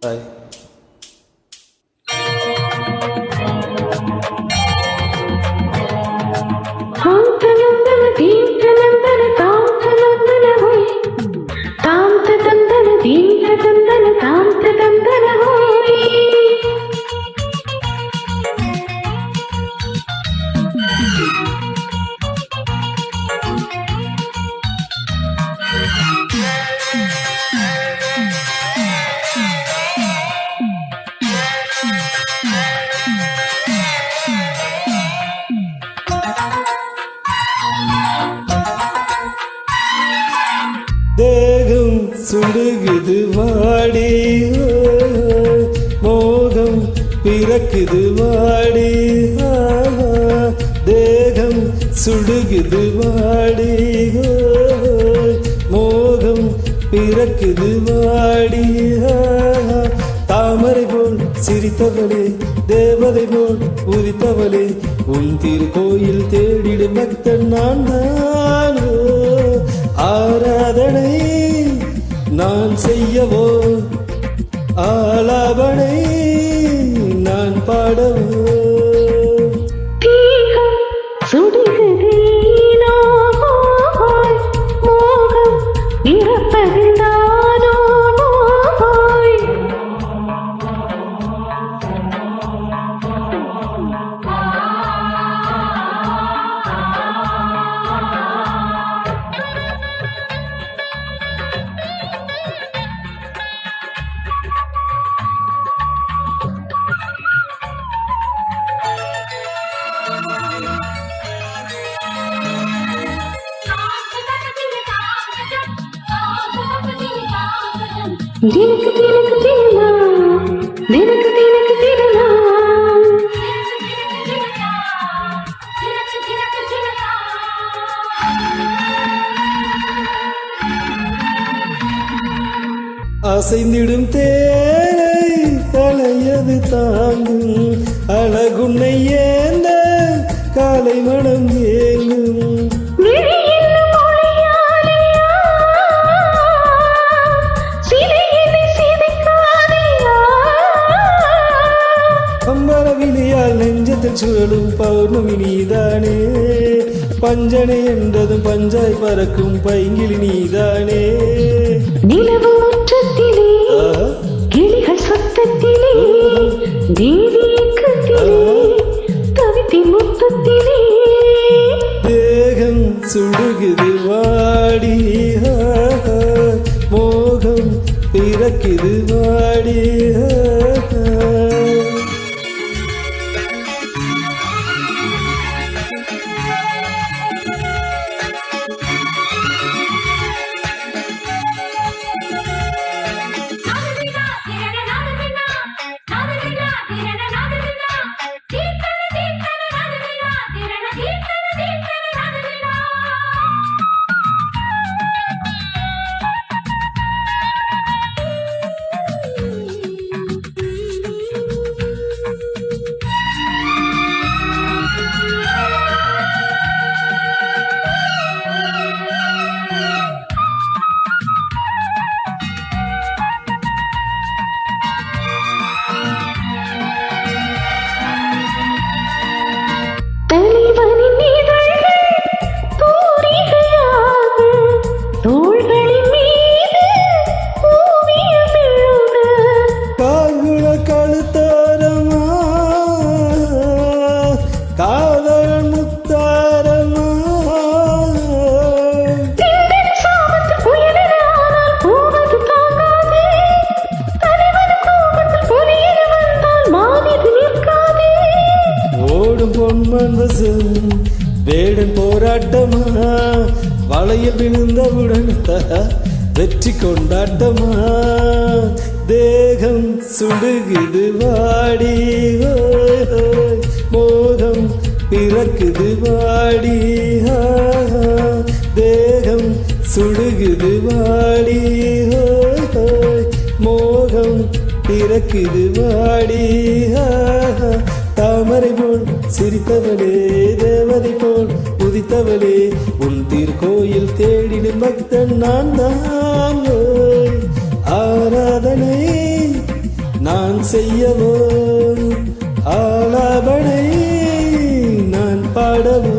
哎 தேகம் சுடுகுது வாடி. மோகம் பிறக்குது வாடி. தேகம் சுடுகுது வாடி. மோகம் பிறக்குது வாடி. தாமரை போல் சிரித்தவளே தேவதை போல் உதித்தவளே உன் திருக்கோயில் தேடிடும் பக்தன் நான் தான். நான் செய்யவோ தினக்கு தினக்கு தினமா தினக்கு தினக்கு தினமா அசைந்திடும் தேரை களையது தாங்கும் அழகுன்னையே மனம் ஏங்கும் அம்பரவிலியால் நெஞ்சத்தில் சுழலும் பௌர்ணமி நீதானே பஞ்சனை என்றதும் பஞ்சாய் பறக்கும் பைங்கிலி நீதானே நிலவு முற்றத்திலே கிளிகள் சத்தத்திலே தேவி இயக்கத்திலே சுடுகுது வாடி மோகம் பிறக்குது வாடி. anybody ஓடும் வசம் வேடன் போராட்டமா? வளையில் விழுந்தவுடன் வெற்றி கொண்டாட்டமா? தேகம் சுடுகுது வாடி மோகம் பிறக்குது வாடி தேகம் சுடுகுது வாடி மோகம் பிறக்குது வாடி தாமரை சிரித்தவளே தேவதை போல் உதித்தவளே உன் திருக்கோயில் தேடிடும் பக்தன் நான் தான். ஆராதனை நான் செய்யவோ ஆலாபனை நான் பாடவோ.